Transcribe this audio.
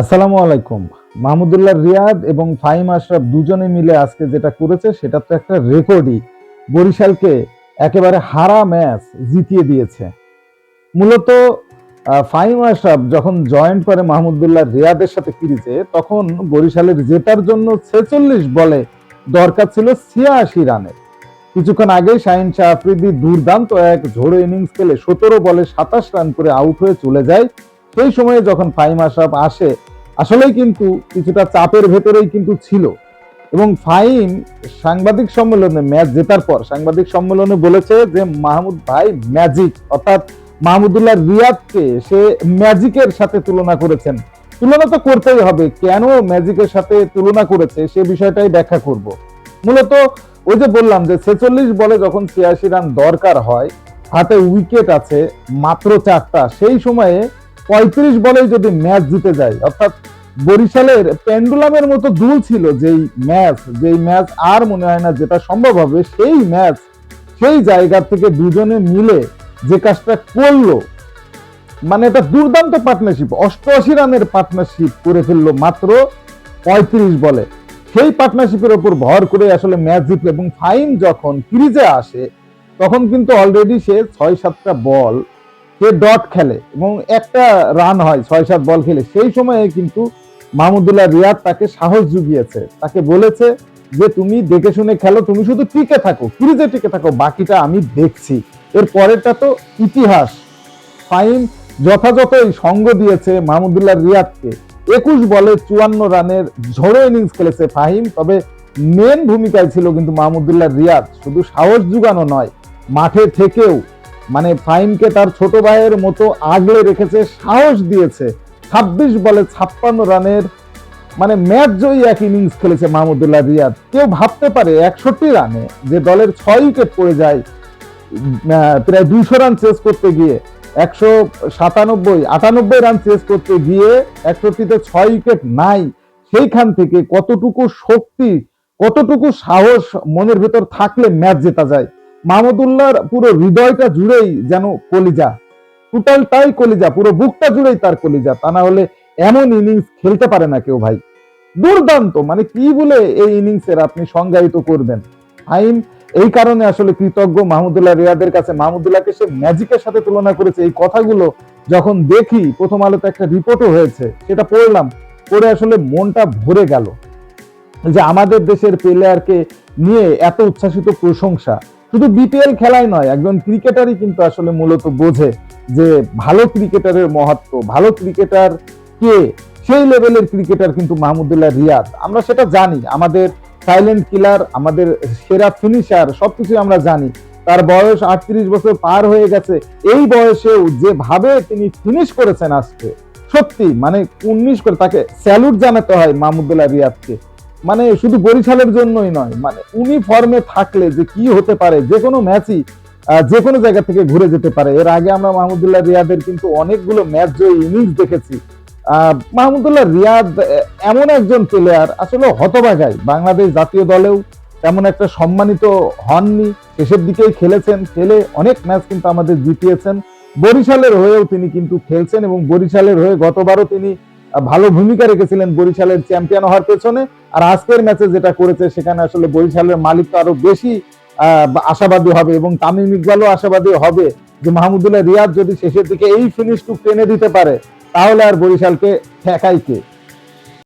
আসসালামু আলাইকুম। মাহমুদুল্লাহ রিয়াদ এবং ফাহিম আশরাফ দুজনে মিলে আজকে যেটা করেছে, সেটা তো একটা রেকর্ডই। বরিশালকে একেবারে হারা ম্যাচ জিতিয়ে দিয়েছে। মূলত ফাহিম আশরাফ যখন জয়েন্ট করে মাহমুদুল্লাহ রিয়াদের সাথে সিরিজে, তখন বরিশালের জেতার জন্য ছেচল্লিশ বলে দরকার ছিল ছিয়াশি রানের। কিছুক্ষণ আগে শাহিন শাহ আফ্রিদি দুর্দান্ত এক ঝোড়ো ইনিংস খেলে সতেরো বলে সাতাশ রান করে আউট হয়ে চলে যায়। সেই সময়ে যখন ফাহিম আশরাফ আসে আসলেই কিন্তু কিছুটা চাপের ভেতরেই কিন্তু ছিল। এবং ফাহিম সাংবাদিক সম্মেলনে ম্যাচ জেতার পর সাংবাদিক সম্মেলনে বলেছে যে, মাহমুদ ভাই ম্যাজিক অর্থাৎ মাহমুদুল্লাহ রিয়াদকে সে ম্যাজিকের সাথে তুলনা করেছেন। তুলনা তো করতেই হবে, কেন ম্যাজিকের সাথে তুলনা করেছে সে বিষয়টাই ব্যাখ্যা করব। মূলত ওই যে বললাম যে, ছেচল্লিশ বলে যখন ছিয়াশি রান দরকার হয়, হাতে উইকেট আছে মাত্র চারটা, সেই সময়ে পঁয়ত্রিশ বলেই যদি ম্যাচ জিতে যায়, অর্থাৎ বরিশালের পেন্ডুলামের মতো দুল ছিল যেই ম্যাচ যেই ম্যাচ আর মনে হয় না যেটা সম্ভব হবে, সেই ম্যাচ, সেই জায়গা থেকে দুজনে মিলে যে কাজটা করল মানে এটা দুর্দান্ত পার্টনারশিপ অষ্টআশি রানের পার্টনারশিপ করে ফেলল মাত্র পঁয়ত্রিশ বলে। সেই পার্টনারশিপের ওপর ভর করে আসলে ম্যাচ জিতলো এবং ফাইন যখন ক্রিজে আসে, তখন কিন্তু অলরেডি সে ছয় সাতটা বল সে ডট খেলে এবং একটা রান হয়, ছয়, সাত বল খেলে। সেই সময়ে কিন্তু মাহমুদুল্লাহ রিয়াদ তাকে সাহস জুগিয়েছে। তাকে বলেছে যে, তুমি দেখে শুনে খেলো, তুমি শুধু টিকে থাকো ক্রিজে টিকে থাকো, বাকিটা আমি দেখছি। এর পরেরটা তো ইতিহাস। ফাইন যথাযথই সঙ্গ দিয়েছে মাহমুদুল্লাহ রিয়াদকে। একুশ বলে চুয়ান্ন রানের ঝড়ো ইনিংস খেলেছে ফাহিম, তবে মেন ভূমিকায় ছিল কিন্তু মাহমুদুল্লাহ রিয়াদ। শুধু সাহস জুগানো নয়, মাঠে থেকেও মানে ফাইনকে তার ছোট ভাইয়ের মতো আগলে রেখেছে, সাহস দিয়েছে। ছাব্বিশ বলে ছাপ্পান্ন রানের মানে ম্যাচ জয়ী এক ইনিংস খেলেছে মাহমুদুল্লাহ রিয়াদ। কেউ ভাবতে পারে একষট্টি রানে যে দলের ছয় উইকেট পড়ে যায় প্রায় দুশো রান চেস করতে গিয়ে, একশো সাতানব্বই, আটানব্বই রান চেস করতে গিয়ে একষট্টিতে ছয় উইকেট নাই। সেইখান থেকে কতটুকু শক্তি, কতটুকু সাহস মনের ভেতর থাকলে ম্যাচ জেতা যায়? মাহমুদুল্লাহর পুরো হৃদয়টা জুড়েই যেন কলিজা টোটালটাই কলিজা, পুরো বুকটা জুড়েই তার কলিজা। তা না হলে এমন ইনিংস খেলতে পারে না কেউ ভাই। দুর্দান্ত মানে কি বলে এই ইনিংসের আপনি সংজ্ঞায়িত করবেন? আইন এই কারণে আসলে কৃতজ্ঞ মাহমুদুল্লাহ রিয়াদের কাছে। মাহমুদুল্লাহকে সে ম্যাজিকের সাথে তুলনা করেছে। এই কথাগুলো যখন দেখি, প্রথম আলোতে একটা রিপোর্টও হয়েছে, সেটা পড়লাম, পড়ে আসলে মনটা ভরে গেল। যে আমাদের দেশের প্লেয়ারকে নিয়ে এত উচ্ছ্বাসিত প্রশংসা শুধু বিপিএল খেলায় নয়, একজন ক্রিকেটারই কিন্তু আসলে মূলত বোঝে যে ভালো ক্রিকেটারের মহত্ব ভালো ক্রিকেটার কে? সেই লেভেলের ক্রিকেটার কিন্তু মাহমুদুল্লাহ রিয়াদ। আমরা সেটা জানি, আমাদের সাইলেন্ট কিলার আমাদের সেরা ফিনিশার সবকিছু আমরা জানি। তার বয়স আটত্রিশ বছর পার হয়ে গেছে। এই বয়সেও যেভাবে তিনি ফিনিশ করেছেন আজকে, সত্যি মানে উনিশ করে তাকে স্যালুট জানাতে হয় মাহমুদুল্লাহ রিয়াদকে। মানে শুধু বরিশালের জন্যই নয় মানে উনি ফর্মে থাকলে যে কি হতে পারে, যে কোনো ম্যাচই যে কোনো জায়গা থেকে ঘুরে যেতে পারে। এর আগে আমরা মাহমুদুল্লাহ রিয়াদের কিন্তু অনেকগুলো ম্যাচ জয়ী ইনিংস দেখেছি মাহমুদুল্লাহ রিয়াদ এমন একজন প্লেয়ার আসলে হতবাগাই বাংলাদেশ জাতীয় দলেও তেমন একটা সম্মানিত হননি। শেষের দিকেই খেলেছেন, খেলে অনেক ম্যাচ কিন্তু আমাদের জিতিয়েছেন। বরিশালের হয়েও তিনি কিন্তু খেলছেন এবং বরিশালের হয়ে গতবারও তিনি ভালো ভূমিকা রেখেছিলেন বরিশালের চ্যাম্পিয়ন হওয়ার পেছনে। আর আজকের ম্যাচে যেটা করেছে, সেখানে আসলে বরিশালের মালিক তো আরও বেশি আশাবাদী হবে এবং তামিম ইকবালও আশাবাদী হবে যে মাহমুদুল্লাহ রিয়াদ যদি শেষের দিকে এই ফিনিশটুক টেনে দিতে পারে, তাহলে আর বরিশালকে ঠেকাই কে?